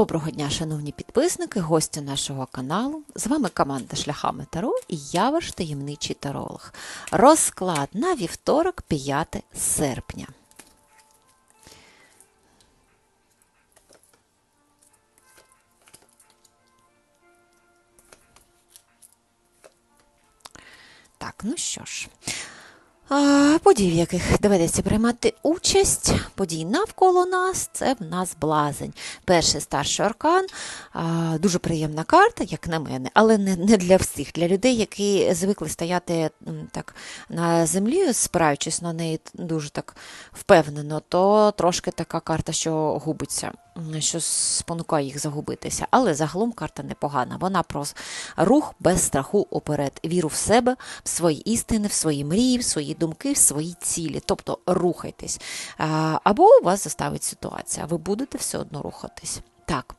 Доброго дня, шановні підписники, гості нашого каналу. З вами команда Шляхами Таро і я ваш таємничий таролог. Розклад на вівторок, 5 серпня. Так, ну що ж. Подій, в яких доведеться приймати участь, подій навколо нас, це в нас блазень. Перший старший аркан, дуже приємна карта, як на мене, але не, для всіх, для людей, які звикли стояти так на землі, спираючись на неї дуже так впевнено, то трошки така карта, що губиться, що спонукає їх загубитися. Але загалом карта непогана. Вона про рух без страху уперед, віру в себе, в свої істини, в свої мрії, в свої думки, в свої цілі. Тобто рухайтесь. Або вас заставить ситуація, ви будете все одно рухатись. Так.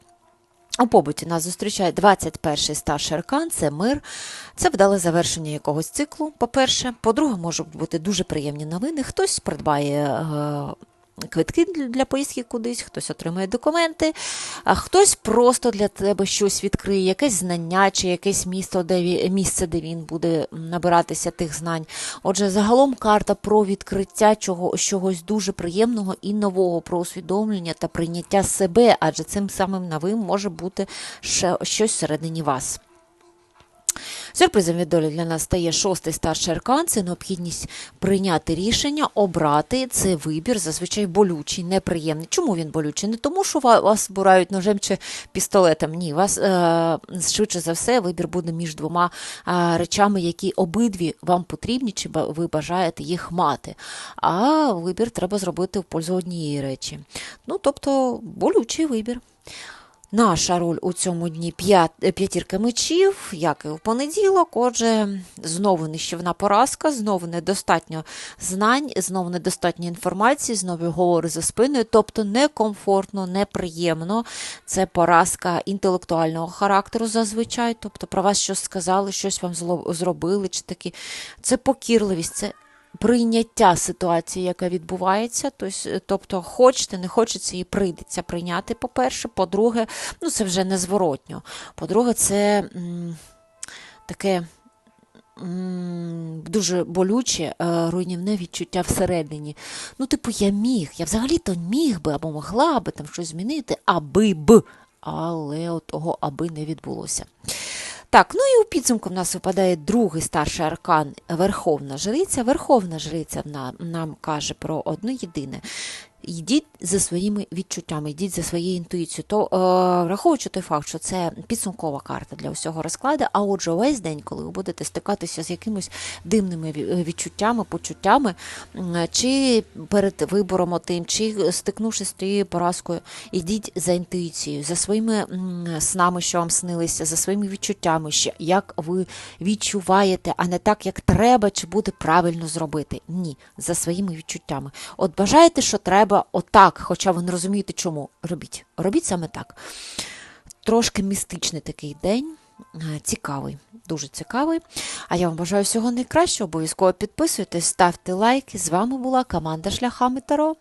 У побуті нас зустрічає 21-й старший аркан, це мир, це вдале завершення якогось циклу. По-перше, по-друге, можуть бути дуже приємні новини. Хтось придбає е, квитки для- поїздки кудись, хтось отримає документи, а хтось просто для тебе щось відкриє, якесь знання чи якесь місто, де місце, де він буде набиратися тих знань. Отже, загалом карта про відкриття чого, чогось дуже приємного і нового, про усвідомлення та прийняття себе, адже цим самим новим може бути ще щось всередині вас. Сюрпризом від долі для нас стає шостий старший аркан. Це необхідність прийняти рішення, обрати. Це вибір, зазвичай болючий, неприємний. Чому він болючий? Не тому, що вас бурають ножем чи пістолетом. Ні, вас е, швидше за все вибір буде між двома е, речами, які обидві вам потрібні, чи ви бажаєте їх мати. А вибір треба зробити в пользу однієї речі. Ну, тобто, болючий вибір. Наша роль у цьому дні е, п'ятірка мечів, як і в понеділок. Отже, знову нищівна поразка, знову недостатньо знань, знову недостатньо інформації, знову говори за спиною, тобто некомфортно, неприємно. Це поразка інтелектуального характеру зазвичай. Тобто про вас щось сказали, щось вам зробили, чи такі. Це покірливість, це прийняття ситуації, яка відбувається. Тобто, хочете, не хочеться, її прийдеться прийняти, по-перше. По-друге, ну це вже незворотньо. По-друге, це м, таке. Дуже болюче, е, руйнівне відчуття всередині. Ну, типу, я міг, я взагалі-то міг би або могла би там щось змінити, аби б. Але того аби не відбулося. Так, ну і у підсумку в нас випадає другий старший аркан Верховна Жриця. Верховна Жриця нам, каже про одне єдине. Йдіть за своїми відчуттями, йдіть за своєю інтуїцією. То е, враховуючи той факт, що це підсумкова карта для усього розкладу, а отже, увесь день, коли ви будете стикатися з якимись дивними відчуттями, почуттями, чи перед вибором отим, чи стикнувшись з тією поразкою, ідіть за інтуїцією, за своїми снами, що вам снилися, за своїми відчуттями, як ви відчуваєте, а не так, як треба, чи буде правильно зробити. Ні, за своїми відчуттями. От бажаєте, що треба отак, хоча ви не розумієте, чому. Робіть. Робіть саме так. Трошки містичний такий день. е, Цікавий, дуже цікавий. А я вам бажаю всього найкращого. Обов'язково підписуйтесь, ставте лайки. З вами була команда Шляхами Таро.